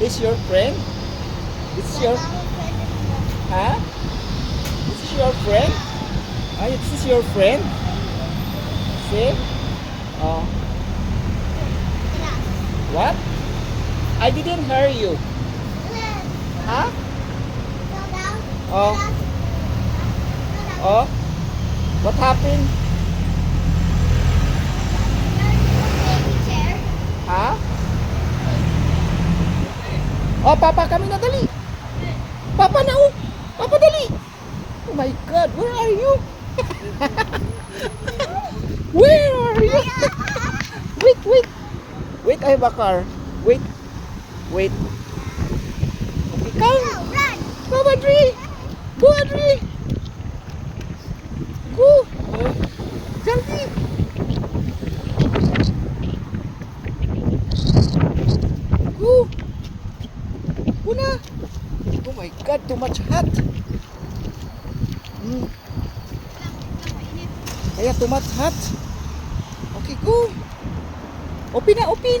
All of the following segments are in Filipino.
Is your friend? It's your huh? This is your friend? Ah, this is your friend? See? Oh. What? I didn't hear you. Huh? Oh. Oh. What happened? Oh, Papa, kami na dali. Papa na oh. Papa dali. Oh my God, where are you? where are you? wait, wait. Wait, I have a car. Wait. Wait. Okay, come. Come, Adri. Go, Adri. Go. Jaldi. Go. Go na. Oh my God, too much hot. Hmm. Kaya too much hot. Okay, go. Open na, open.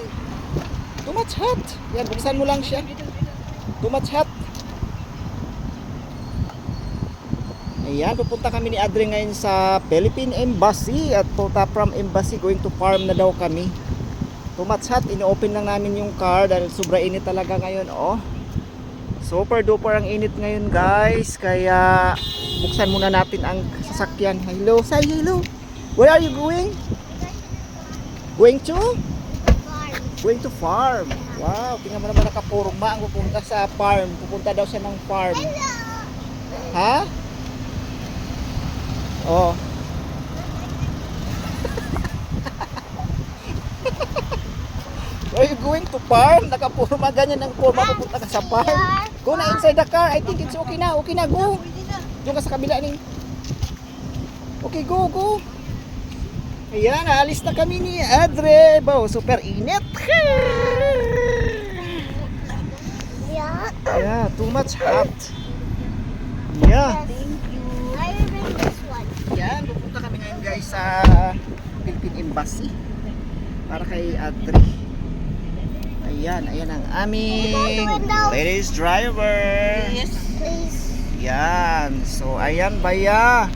Too much hot. Yan, buksan mo lang siya. Too much hot. Ayan, pupunta kami ni Adre ngayon sa Philippine Embassy at punta from Embassy going to farm na daw kami. Too much hot, ino-open lang namin yung car dahil sobra init talaga ngayon, oh. Super duper ang init ngayon, guys. Kaya buksan muna natin ang sasakyan. Hello, say hello. Where are you going? Going to? Going to farm. Wow, tingnan mo naman nakapurma ang pupunta sa farm. Pupunta daw siya ng farm. Ha? Oh. Are you going to farm? Nakapurma ganyan ang purma pupunta ka sa farm. Go na inside the car. I think it's okay na. Okay na, go. Doon ka sa kabila ni. Okay, go, go. Ayan, aalis na kami ni Adre. Wow, super init. Yeah, too much hot. Yeah. Yan, pupunta kami ngayon guys sa Philippine Embassy para kay Adri. Ayan, ayan ang aming ladies driver. Yan. So, ayan baya.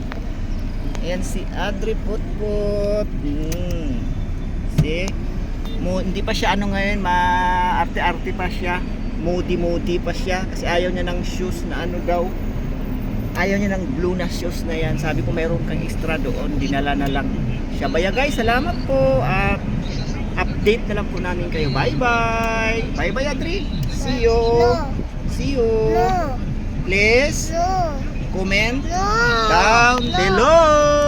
Ayan si Adri Putput. Hmm. See? Mo, hindi pa siya ano ngayon, ma-arte-arte pa siya. Moody-moody pa siya. Kasi ayaw niya ng shoes na ano daw. Ayaw niya ng blue na shoes na yan. Sabi ko mayroon kang extra doon. Dinala na lang siya. Baya guys, salamat po. At update na lang po namin kayo. Bye-bye. Bye-bye Adri. See you. See you. Please comment down below.